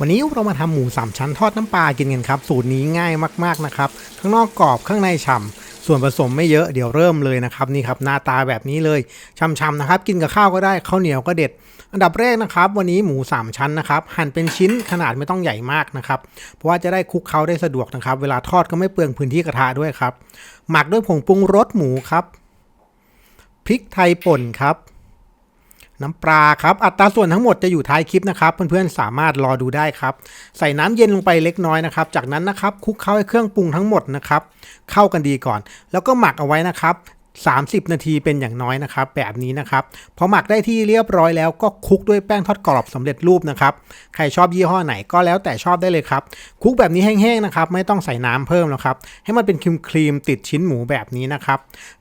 วันนี้เรามาทำหมูสามชั้นทอดน้ำปลากินกันครับ สูตรนี้ง่ายมากๆนะครับ ข้างนอกกรอบข้างในฉ่ำส่วนผสมไม่เยอะเดี๋ยวเริ่มเลยนะครับนี่ครับหน้าตาแบบนี้เลยช่ำๆนะครับ กินกับข้าวก็ได้ข้าวเหนียวก็เด็ด อันดับแรกนะครับ วันนี้หมู 3 ชั้นนะครับ หั่นเป็นชิ้นขนาดไม่ต้องใหญ่มากนะครับ เพราะว่าจะได้คลุกเคล้าได้สะดวกนะครับ เวลาทอดก็ไม่เปลืองพื้นที่กระทะด้วยครับ หมักด้วยผงปรุงรสหมูครับพริกไทยป่นครับ น้ำปลาครับ อัตราส่วนทั้งหมดจะอยู่ท้ายคลิปนะครับ เพื่อนๆสามารถรอดูได้ครับ ใส่น้ำเย็นลงไปเล็กน้อยนะครับ จากนั้นนะครับคลุกเคล้าให้เครื่องปรุงทั้งหมดนะครับ เข้ากันดีก่อน แล้วก็หมักเอาไว้นะครับ 30 นาทีเป็นอย่างน้อยนะครับ แบบนี้นะครับพอหมักได้ที่เรียบร้อยแล้วก็คลุกด้วยแป้งทอดกรอบสำเร็จรูปนะครับใครชอบยี่ห้อไหนก็แล้วแต่ชอบได้เลยครับคลุกแบบนี้แห้งๆนะครับไม่ต้องใส่น้ำเพิ่มแล้วครับให้มันเป็นครีมๆติดชิ้นหมูแบบนี้นะครับ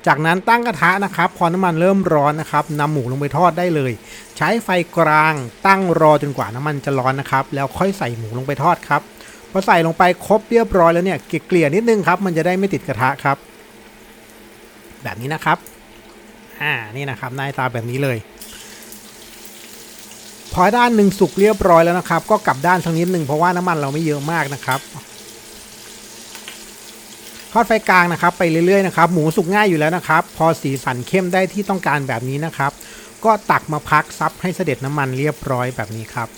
จากนั้นตั้งกระทะนะครับพอน้ำมันเริ่มร้อนนะครับนำหมูลงไปทอดได้เลย ใช้ไฟกลาง ตั้งรอจนกว่าน้ำมันจะร้อนนะครับแล้วค่อยใส่หมูลงไปทอดครับพอใส่ลงไปครบเรียบร้อยแล้วเนี่ยเกลี่ยนิดนึงครับมันจะได้ไม่ติดกระทะครับ แบบนี้นะครับ อ่า นี่นะครับหน้าตาแบบนี้เลย พอด้านหนึ่งสุกเรียบร้อยแล้วนะครับ ก็กลับด้านสักนิดหนึ่งเพราะว่าน้ำมันเราไม่เยอะมากนะครับทอดไฟกลางนะครับไปเรื่อยๆนะครับหมูสุกง่ายอยู่แล้วนะครับ พอสีสันเข้มได้ที่ต้องการแบบนี้นะครับ ก็ตักมาพักซับให้เสด็จน้ำมันเรียบร้อยแบบนี้ครับ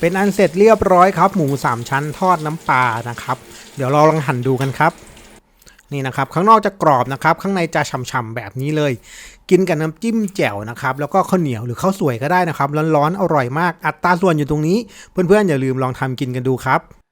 เป็นอันเสร็จเรียบร้อยครับ หมูสามชั้นทอดน้ำปลานะครับ เดี๋ยวเราลองหั่นดูกันครับ นี่นะครับข้างนอกจะกรอบนะครับข้างในจะฉ่ำๆแบบนี้เลย กินกับน้ำจิ้มแจ่วนะครับแล้วก็ข้าวเหนียวหรือข้าวสวยก็ได้นะครับร้อนๆอร่อยมากอัตราส่วนอยู่ตรงนี้ เพื่อนๆอย่าลืมลองทำกินกันดูครับ